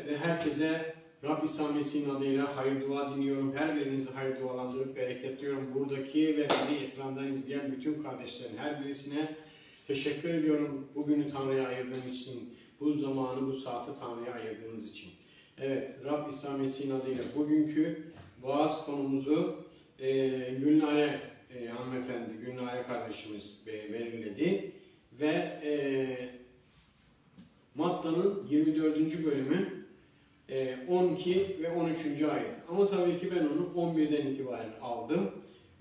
Ve herkese Rabbi İsa Mesih'in adıyla hayır dua diliyorum. Her birinizi hayır dualandırıp bereketliyorum. Buradaki ve bizi ekrandan izleyen bütün kardeşlerin her birisine teşekkür ediyorum. Bugünü Tanrı'ya ayırdığın için, bu zamanı, bu saati Tanrı'ya ayırdığınız için. Evet, Rabbi İsa Mesih'in adıyla bugünkü vaaz konumuzu e, Gülnare e, hanımefendi, Gülnare kardeşimiz belirledi. Ve e, Matta'nın 24. bölümü 12 ve 13. ayet. Ama tabii ki ben onu 11'den itibaren aldım.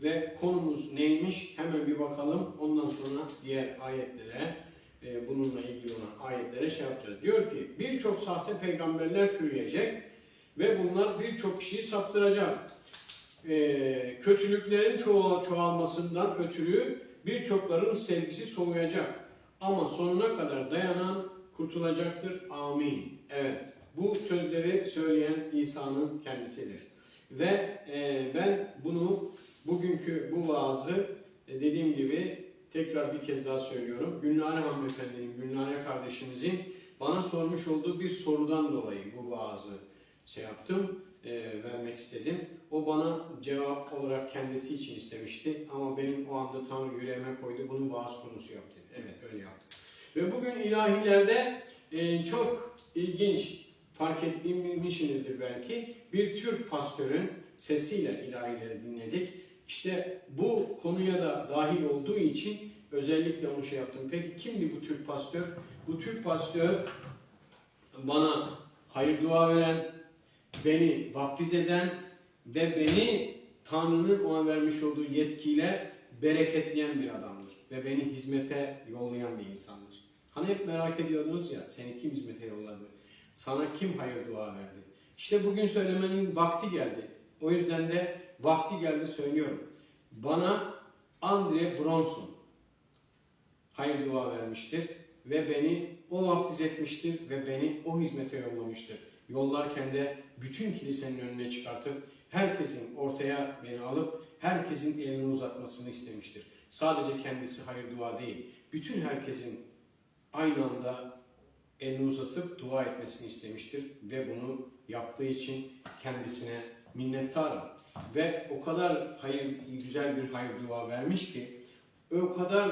Ve konumuz neymiş? Hemen bir bakalım. Ondan sonra diğer ayetlere, e, bununla ilgili olan ayetlere şey yapacağız. Diyor ki, birçok sahte peygamberler türeyecek ve bunlar birçok kişiyi saptıracak. E, kötülüklerin çoğal, çoğalmasından ötürü birçokların sevgisi soğuyacak. Ama sonuna kadar dayanan kurtulacaktır. Amin. Evet. Bu sözleri söyleyen İsa'nın kendisidir. Ve e, ben bunu bugünkü bu vaazı e, dediğim gibi tekrar bir kez daha söylüyorum. Gülnare hanımefendinin, Gülnare kardeşimizin bana sormuş olduğu bir sorudan dolayı bu vaazı şey yaptım, e, vermek istedim. O bana cevap olarak kendisi için istemişti ama benim o anda Tanrı yüreğime koydu, bunu vaaz konusu yaptı. Evet öyle yaptı. Ve bugün ilahilerde e, çok ilginç fark ettiğimmişsinizdir belki. Bir Türk pastörün sesiyle ilahileri dinledik. İşte bu konuya da dahil olduğu için özellikle onu şey yaptım. Peki kimdi bu Türk pastör? Bu Türk pastör bana hayır dua veren, beni vaftiz eden ve beni Tanrı'nın ona vermiş olduğu yetkiyle bereketleyen bir adamdır. Ve beni hizmete yollayan bir insandır. Hani hep merak ediyordunuz ya, seni kim hizmete yolladı? Sana kim hayır dua verdi? İşte bugün söylemenin vakti geldi. O yüzden de vakti geldi söylüyorum. Bana Andre Bronson hayır dua vermiştir ve beni o vaftiz etmiştir ve beni o hizmete yollamıştır. Yollarken de bütün kilisenin önüne çıkartıp herkesin ortaya beni alıp herkesin elini uzatmasını istemiştir. Sadece kendisi hayır dua değil, bütün herkesin aynı anda elini uzatıp dua etmesini istemiştir ve bunu yaptığı için kendisine minnettarım. Ve o kadar hayır, güzel bir hayır dua vermiş ki o kadar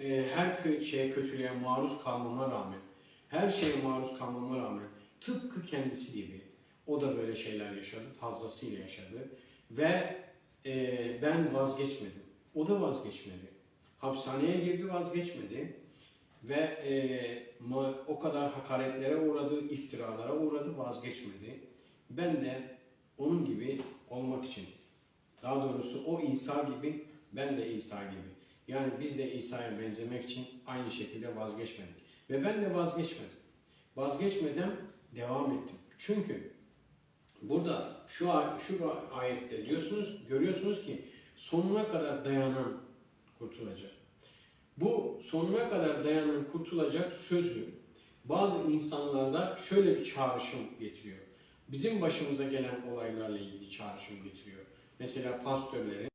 e, her şeye kötülüğe maruz kalmama rağmen, her şeye maruz kalmama rağmen tıpkı kendisi gibi o da böyle şeyler yaşadı, fazlasıyla yaşadı ve e, ben vazgeçmedim. O da vazgeçmedi. Hapishaneye girdi vazgeçmedi ve e, o kadar hakaretlere uğradı, iftiralara uğradı, vazgeçmedi. Ben de onun gibi olmak için, daha doğrusu o İsa gibi, ben de İsa gibi. Yani biz de İsa'ya benzemek için aynı şekilde vazgeçmedik. Ve ben de vazgeçmedim. Vazgeçmeden devam ettim. Çünkü burada şu şu ayette diyorsunuz, görüyorsunuz ki sonuna kadar dayanan kurtulacak. Bu sonuna kadar dayanan kurtulacak sözü bazı insanlarda şöyle bir çağrışım getiriyor. Bizim başımıza gelen olaylarla ilgili çağrışım getiriyor. Mesela pastörlerin